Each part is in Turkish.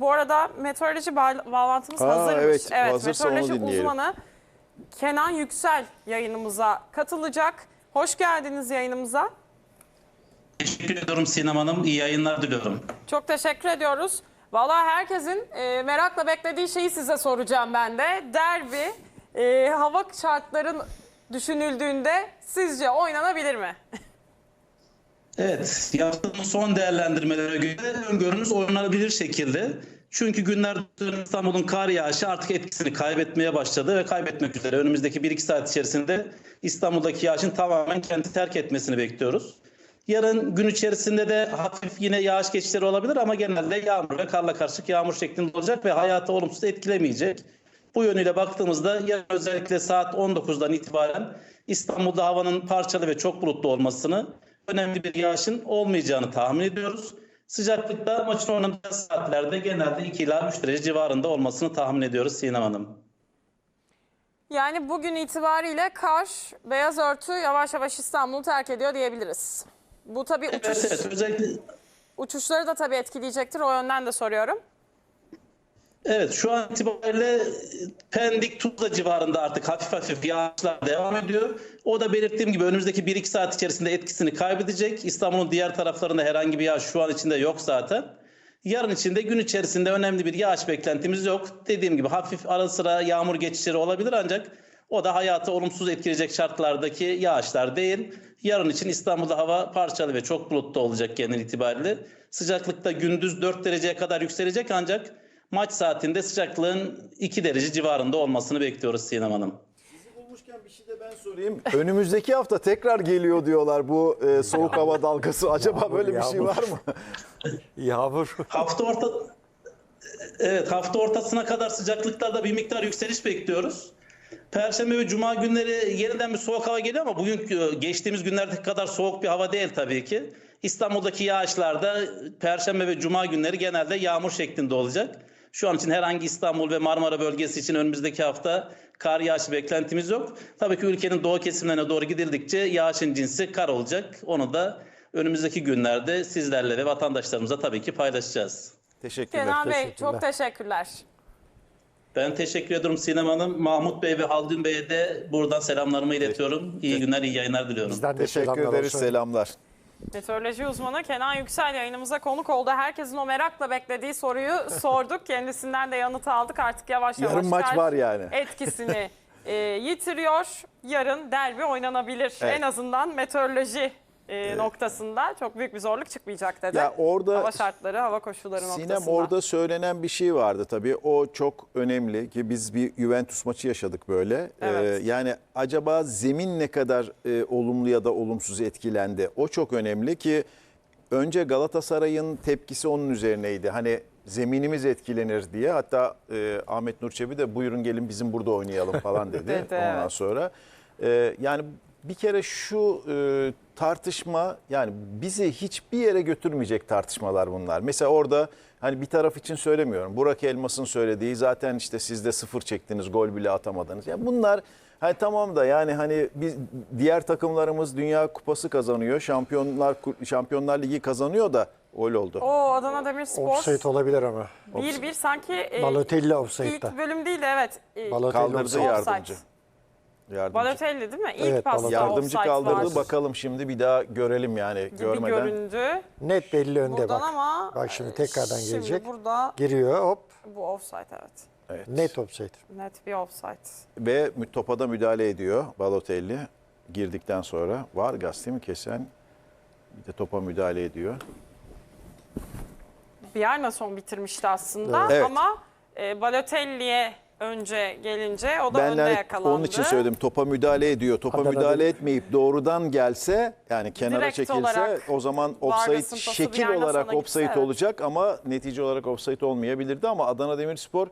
Bu arada meteoroloji bağ- bağlantımız Aa, hazırmış. evet, hazırsa onu meteoroloji dinleyelim. uzmanı Kenan Yüksel yayınımıza katılacak. Hoş geldiniz yayınımıza. Teşekkür ediyorum Sinem Hanım. İyi yayınlar diliyorum. Çok teşekkür ediyoruz. Vallahi herkesin e, merakla beklediği şeyi size soracağım ben de. Derbi e, hava şartların düşünüldüğünde sizce oynanabilir mi? Evet, yaptığımız son değerlendirmelere göre öngörümüz oynanabilir şekilde. Çünkü günlerde İstanbul'un kar yağışı artık etkisini kaybetmeye başladı ve kaybetmek üzere. Önümüzdeki 1-2 saat içerisinde İstanbul'daki yağışın tamamen kenti terk etmesini bekliyoruz. Yarın gün içerisinde de hafif yine yağış geçişleri olabilir ama genelde yağmur ve karla karışık yağmur şeklinde olacak ve hayatı olumsuz etkilemeyecek. Bu yönüyle baktığımızda yarın özellikle saat 19'dan itibaren İstanbul'da havanın parçalı ve çok bulutlu olmasını, önemli bir yağışın olmayacağını tahmin ediyoruz. Sıcaklıkta maçın oynanacağı saatlerde genelde 2 ila 3 derece civarında olmasını tahmin ediyoruz Sinem Hanım. Yani bugün itibariyle kar, beyaz örtü yavaş yavaş İstanbul'u terk ediyor diyebiliriz. Bu tabii uçuş, Evet, evet özellikle uçuşları da tabii etkileyecektir. O yönden de soruyorum. Evet şu an itibariyle Pendik Tuzla civarında artık hafif hafif yağışlar devam ediyor. O da belirttiğim gibi önümüzdeki 1-2 saat içerisinde etkisini kaybedecek. İstanbul'un diğer taraflarında herhangi bir yağış şu an içinde yok zaten. Yarın içinde gün içerisinde önemli bir yağış beklentimiz yok. Dediğim gibi hafif ara sıra yağmur geçişleri olabilir ancak o da hayatı olumsuz etkileyecek şartlardaki yağışlar değil. Yarın için İstanbul'da hava parçalı ve çok bulutlu olacak genel itibariyle. Sıcaklıkta gündüz 4 dereceye kadar yükselecek ancak maç saatinde sıcaklığın 2 derece civarında olmasını bekliyoruz Sinem Hanım. Bulmuşken bir şey de ben sorayım. Önümüzdeki hafta tekrar geliyor diyorlar bu e, soğuk hava dalgası. Acaba böyle bir şey yağmur. var mı? Yağmur. Hafta orta Evet, hafta ortasına kadar sıcaklıklarda bir miktar yükseliş bekliyoruz. Perşembe ve cuma günleri yeniden bir soğuk hava geliyor ama bugün e, geçtiğimiz günlerdeki kadar soğuk bir hava değil tabii ki. İstanbul'daki yağışlarda perşembe ve cuma günleri genelde yağmur şeklinde olacak. Şu an için herhangi İstanbul ve Marmara bölgesi için önümüzdeki hafta kar yağışı beklentimiz yok. Tabii ki ülkenin doğu kesimlerine doğru gidildikçe yağışın cinsi kar olacak. Onu da önümüzdeki günlerde sizlerle ve vatandaşlarımıza tabii ki paylaşacağız. Teşekkürler. Kenan Bey teşekkürler. çok teşekkürler. Ben teşekkür ediyorum Sinem Hanım. Mahmut Bey ve Haldun Bey'e de buradan selamlarımı iletiyorum. İyi günler, iyi yayınlar diliyorum. Bizden de Teşekkür selamlar ederiz. olsun. Selamlar. Meteoroloji uzmanı Kenan Yüksel yayınımıza konuk oldu. Herkesin o merakla beklediği soruyu sorduk. Kendisinden de yanıt aldık. Artık yavaş yavaş Yarın maç var yani. etkisini e, yitiriyor. Yarın derbi oynanabilir. Evet. En azından meteoroloji e, noktasında çok büyük bir zorluk çıkmayacak dedi. Ya orada- hava şartları, hava koşulları Sinem noktasında. orada söylenen bir şey vardı tabii. O çok önemli ki biz bir Juventus maçı yaşadık böyle. Evet. Ee, yani acaba zemin ne kadar e, olumlu ya da olumsuz etkilendi? O çok önemli ki önce Galatasaray'ın tepkisi onun üzerineydi. Hani zeminimiz etkilenir diye. Hatta e, Ahmet Nur Çebi de buyurun gelin bizim burada oynayalım falan dedi. Ondan evet. sonra e, yani bir kere şu e, tartışma yani bizi hiçbir yere götürmeyecek tartışmalar bunlar. Mesela orada hani bir taraf için söylemiyorum. Burak Elmas'ın söylediği zaten işte siz de sıfır çektiniz, gol bile atamadınız. Yani bunlar hani tamam da yani hani biz diğer takımlarımız Dünya Kupası kazanıyor. Şampiyonlar Şampiyonlar Ligi kazanıyor da gol oldu. O Adana Demirspor Offside olabilir ama. 1-1 sanki e, Balotelli offside'da. ilk bölüm değil de evet. E, Balotelli Kaldırdı offside. yardımcı. Yardımcı. Balotelli değil mi? İlk Evet, pasta Balotelli. Yardımcı offside kaldırdı. var Bakalım şimdi bir daha görelim yani gibi görmeden. göründü. Net belli önde Buradan bak. ama Bak şimdi tekrardan şimdi gelecek. burada Giriyor hop. bu offside evet. Evet. Net offside. Net bir offside. Ve mü- topa da müdahale ediyor Balotelli girdikten sonra. Vargas değil mi kesen? Bir de topa müdahale ediyor. Bierna son bitirmişti aslında Evet. ama e, Balotelli'ye önce gelince o da Ben önde yani yakalandı. onun için söyledim. Topa müdahale ediyor. Topa Adana'da- müdahale etmeyip doğrudan gelse yani kenara Direkt çekilse o zaman offside şekil olarak offside evet. olacak ama netice olarak offside olmayabilirdi ama Adana Demirspor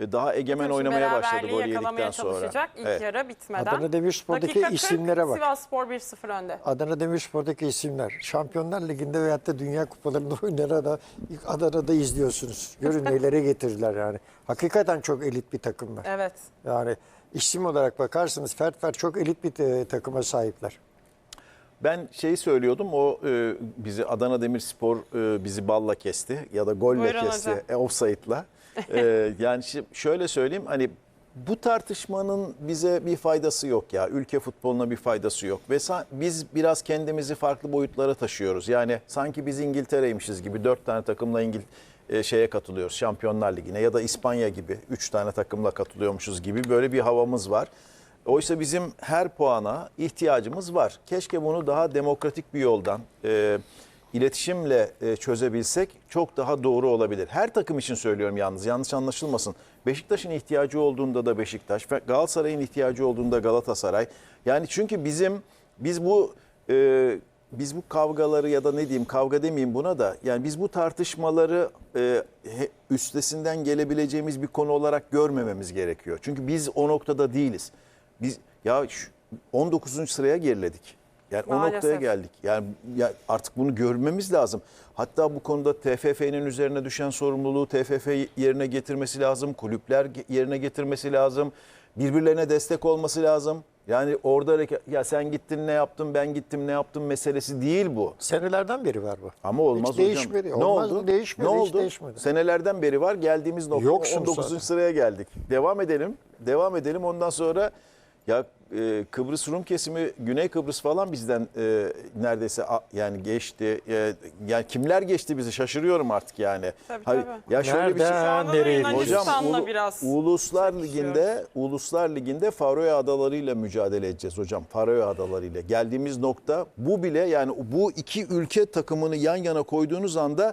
daha egemen Şimdi oynamaya başladı gol yedikten sonra. çalışacak ilk Evet. yarı bitmeden. Adana Demirspor'daki Dakika 40, isimlere bak. Sivasspor 1-0 önde. Adana Demirspor'daki isimler. Şampiyonlar Ligi'nde veyahut da Dünya Kupalarında oynayan da ilk Adana'da izliyorsunuz. Görün nelere getirdiler yani. Hakikaten çok elit bir takım var. Evet. Yani isim olarak bakarsanız fert fert çok elit bir e, takıma sahipler. Ben şeyi söylüyordum o e, bizi Adana Demirspor e, bizi balla kesti ya da golle Buyurun kesti hocam. e, offside'la. E, yani şi- şöyle söyleyeyim hani bu tartışmanın bize bir faydası yok ya. Ülke futboluna bir faydası yok. Ve biz biraz kendimizi farklı boyutlara taşıyoruz. Yani sanki biz İngiltere'ymişiz gibi dört tane takımla İngil e, şeye katılıyoruz. Şampiyonlar Ligi'ne ya da İspanya gibi üç tane takımla katılıyormuşuz gibi böyle bir havamız var. Oysa bizim her puana ihtiyacımız var. Keşke bunu daha demokratik bir yoldan, e, iletişimle e, çözebilsek çok daha doğru olabilir. Her takım için söylüyorum yalnız, yanlış anlaşılmasın. Beşiktaş'ın ihtiyacı olduğunda da Beşiktaş, Galatasaray'ın ihtiyacı olduğunda Galatasaray. Yani çünkü bizim, biz bu... e, biz bu kavgaları ya da ne diyeyim kavga demeyeyim buna da yani biz bu tartışmaları e, üstesinden gelebileceğimiz bir konu olarak görmememiz gerekiyor. Çünkü biz o noktada değiliz. Biz ya şu 19. sıraya geriledik. Yani o Maalesef. noktaya geldik. Yani ya artık bunu görmemiz lazım. Hatta bu konuda TFF'nin üzerine düşen sorumluluğu TFF yerine getirmesi lazım. Kulüpler yerine getirmesi lazım. Birbirlerine destek olması lazım. Yani orada ya sen gittin ne yaptın ben gittim ne yaptım meselesi değil bu. Senelerden beri var bu. Ama olmaz Hiç hocam. değişmedi. Ne Olmaz oldu? mı? Değişmedi, Ne hiç oldu? değişmedi. Senelerden beri var. Geldiğimiz nokta Yoksunuz 19. zaten. sıraya geldik. Devam edelim. Devam edelim. Ondan sonra ya e, Kıbrıs Rum kesimi, Güney Kıbrıs falan bizden e, neredeyse a- yani geçti. E, yani kimler geçti bizi şaşırıyorum artık yani. Tabii, Hayır, tabii. Ya şöyle bir şey. Nereye Yunanistan'la Hocam ulu- biraz Uluslar çekişiyor. Ligi'nde Uluslar Ligi'nde Faroe Adaları mücadele edeceğiz hocam. Faroe Adaları ile geldiğimiz nokta bu bile yani bu iki ülke takımını yan yana koyduğunuz anda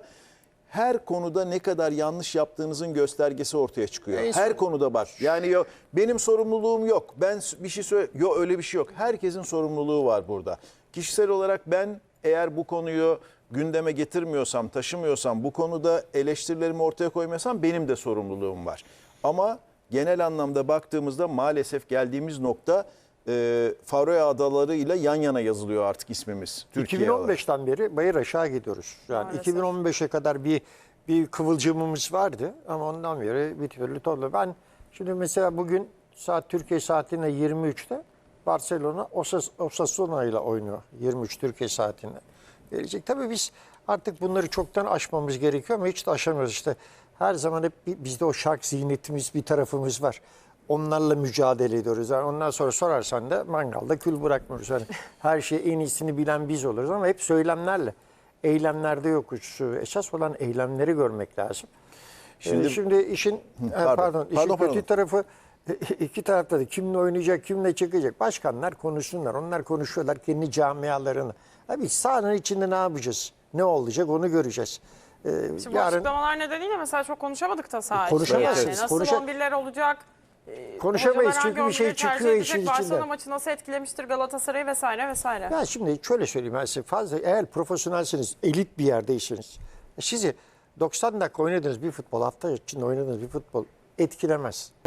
her konuda ne kadar yanlış yaptığınızın göstergesi ortaya çıkıyor. Neyse. Her konuda bak. Yani yok benim sorumluluğum yok. Ben bir şey söyle yok öyle bir şey yok. Herkesin sorumluluğu var burada. Kişisel olarak ben eğer bu konuyu gündeme getirmiyorsam, taşımıyorsam, bu konuda eleştirilerimi ortaya koymuyorsam benim de sorumluluğum var. Ama genel anlamda baktığımızda maalesef geldiğimiz nokta e, Faroe Adaları ile yan yana yazılıyor artık ismimiz. Türkiye olarak. 2015'ten beri bayır aşağı gidiyoruz. Yani Maalesef. 2015'e kadar bir bir kıvılcımımız vardı ama ondan beri bir türlü tozu. Ben şimdi mesela bugün saat Türkiye saatinde 23'te Barcelona Osas- Osasuna ile oynuyor. 23 Türkiye saatinde. Gelecek. Tabii biz artık bunları çoktan aşmamız gerekiyor ama hiç de aşamıyoruz. İşte her zaman hep bizde o şark zihniyetimiz bir tarafımız var. Onlarla mücadele ediyoruz. Yani ondan sonra sorarsan da mangalda kül bırakmıyoruz. Yani her şeyi en iyisini bilen biz oluruz ama hep söylemlerle. Eylemlerde yokuz. Esas olan eylemleri görmek lazım. Şimdi, Şimdi- şimdi işin e, pardon. pardon, işin Pardon, kötü pardon. tarafı iki tarafta da kimle oynayacak, kimle çıkacak. Başkanlar konuşsunlar. Onlar konuşuyorlar kendi camialarını. Abi sahanın içinde ne yapacağız? Ne olacak onu göreceğiz. Ee, Şimdi bu açıklamalar nedeniyle mesela çok konuşamadık da sadece. konuşamayız. Yani nasıl Konuşa- 11'ler olacak? Ee, Konuşamayız hocalar çünkü bir şey 11'leri tercih çıkıyor işin Barcelona içinden. maçı nasıl etkilemiştir Galatasaray'ı vesaire vesaire. Ya şimdi şöyle söyleyeyim ben size fazla eğer profesyonelsiniz, elit bir yerdeyseniz sizi 90 dakika oynadığınız bir futbol, hafta içinde oynadığınız bir futbol etkilemez.